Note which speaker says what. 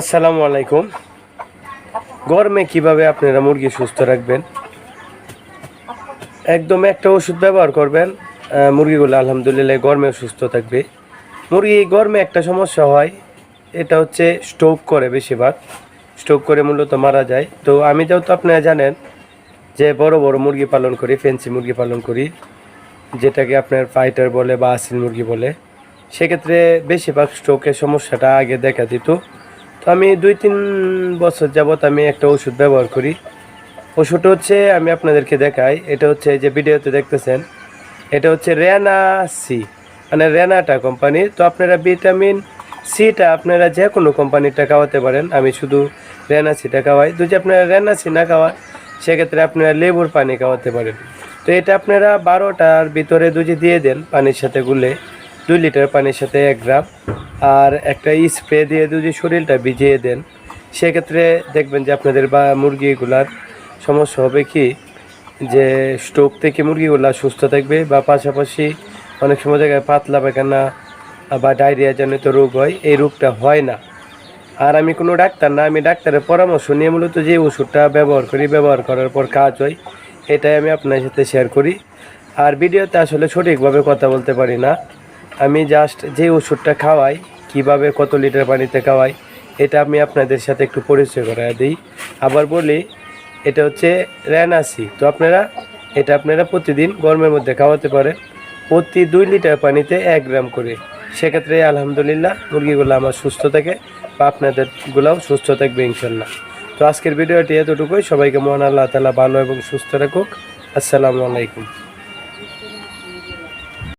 Speaker 1: আসসালামু আলাইকুম। গরমে কীভাবে আপনারা মুরগি সুস্থ রাখবেন? একদম একটা ওষুধ ব্যবহার করবেন মুরগিগুলো আলহামদুলিল্লাহ গরমে সুস্থ থাকবে। মুরগি গরমে একটা সমস্যা হয়, এটা হচ্ছে স্ট্রোক করে বেশিরভাগ। স্ট্রোক করে মূলত মারা যায়। তো আমি যেহেতু আপনারা জানেন যে বড় বড় মুরগি পালন করি ফেন্সি মুরগি পালন করি, যেটাকে আপনার ফাইটার বলে বা আসিল মুরগি বলে, সেক্ষেত্রে বেশিরভাগ স্ট্রোকের সমস্যাটা আগে দেখা দিত। তো আমি দুই তিন বছর যাবত আমি একটা ওষুধ ব্যবহার করি। ওষুধটা হচ্ছে আমি আপনাদেরকে দেখাই। এটা হচ্ছে যে ভিডিওতে দেখতেছেন। এটা হচ্ছে রেনা সি মানে রেনাটা কোম্পানির তো আপনারা ভিটামিন সিটা আপনারা যে কোনো কোম্পানিরটা খাওয়াতে পারেন। আমি শুধু রেনা সিটা খাওয়াই। যদি আপনারা রেনা সি না খাওয়ান সেক্ষেত্রে আপনারা লেবুর পানি খাওয়াতে পারেন। তো এটা আপনারা বারোটার ভিতরে দুজি দিয়ে দেন পানির সাথে গুলে। দুই লিটার পানির সাথে এক গ্রাম। আর একটা স্প্রে দিয়ে যদি শরীরটা ভিজিয়ে দেন, সেক্ষেত্রে দেখবেন যে আপনাদের বা মুরগিগুলার সমস্যা হবে কি? যে স্ট্রোক থেকে মুরগিগুলা সুস্থ থাকবে বা পাশাপাশি অনেক সময় জায়গায় পাতলা পায়খানা বা ডায়রিয়া জনিত রোগ হয়, এই রোগটা হয় না। আর আমি কোনো ডাক্তার না, আমি ডাক্তারের পরামর্শ নিয়ে মূলত যে ওষুধটা ব্যবহার করি, ব্যবহার করার পর কাজ হয়, এটাই আমি আপনার সাথে শেয়ার করি। আর ভিডিওতে আসলে সঠিকভাবে কথা বলতে পারি না। আমি জাস্ট যে ওষুধটা খাওয়াই কীভাবে কত লিটার পানিতে খাওয়াই, এটা আমি আপনাদের সাথে একটু পরিচয় করাই দিই। আবার বলি, এটা হচ্ছে র্যানাসি তো আপনারা, এটা আপনারা প্রতিদিন গরমের মধ্যে খাওয়াতে পারেন। প্রতি দুই লিটার পানিতে এক গ্রাম করে। সেক্ষেত্রে আলহামদুলিল্লাহ, মুরগিগুলো আমার সুস্থ থাকে বা আপনাদেরগুলোও সুস্থ থাকবে ইনশাল্লাহ। তো আজকের ভিডিওটি এতটুকুই। সবাইকে মহান আল্লাহ তালা ভালো এবং সুস্থ রাখুক। আসসালামু আলাইকুম।